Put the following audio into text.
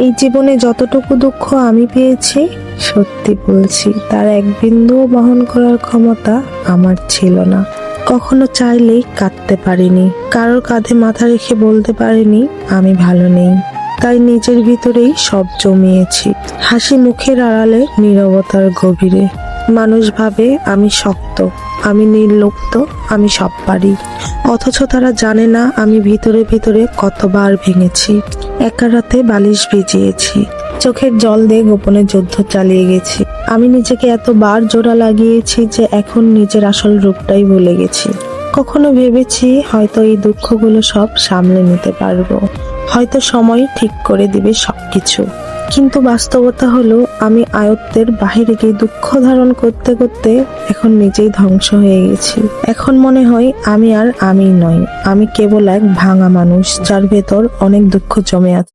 এই জীবনে যতটুকু দুঃখ আমি পেয়েছি, সত্যি বলছি, তার এক বিন্দুও বহন করার ক্ষমতা আমার ছিল না। কখনো চাইলেই কাঁদতে পারিনি। কারোর কাঁধে মাথা রেখে বলতে পারিনি, আমি ভালো নেই। তাই নিজের ভিতরেই সব জমিয়েছি। হাসি মুখের আড়ালে, নীরবতার গভীরে। মানুষ ভাবে, আমি শক্ত। আমি নির্লোপ্ত, আমি সব পারি। অথচ তারা জানে না, আমি ভিতরে ভিতরে কতবার ভেঙেছি। একা রাতে বালিশ ভিজিয়েছি। চোখের জল দিয়ে গোপনে যুদ্ধ চালিয়ে গেছি। আমি নিজেকে এত বার জোড়া লাগিয়েছি যে এখন নিজের আসল রূপটাই ভুলে গেছি। কখনো ভেবেছি হয়তো এই দুঃখগুলো সব সামলে নিতে পারব। হয়তো সময় ঠিক করে দিবে সবকিছু। কিন্তু বাস্তবতা হলো, আমি আয়ত্তের বাহিরে গিয়ে দুঃখ ধারণ করতে করতে এখন নিজেই ধ্বংস হয়ে গেছি। এখন মনে হয় আমি আর আমি নই। আমি কেবল এক ভাঙা মানুষ, যার ভেতর অনেক দুঃখ জমে আছে।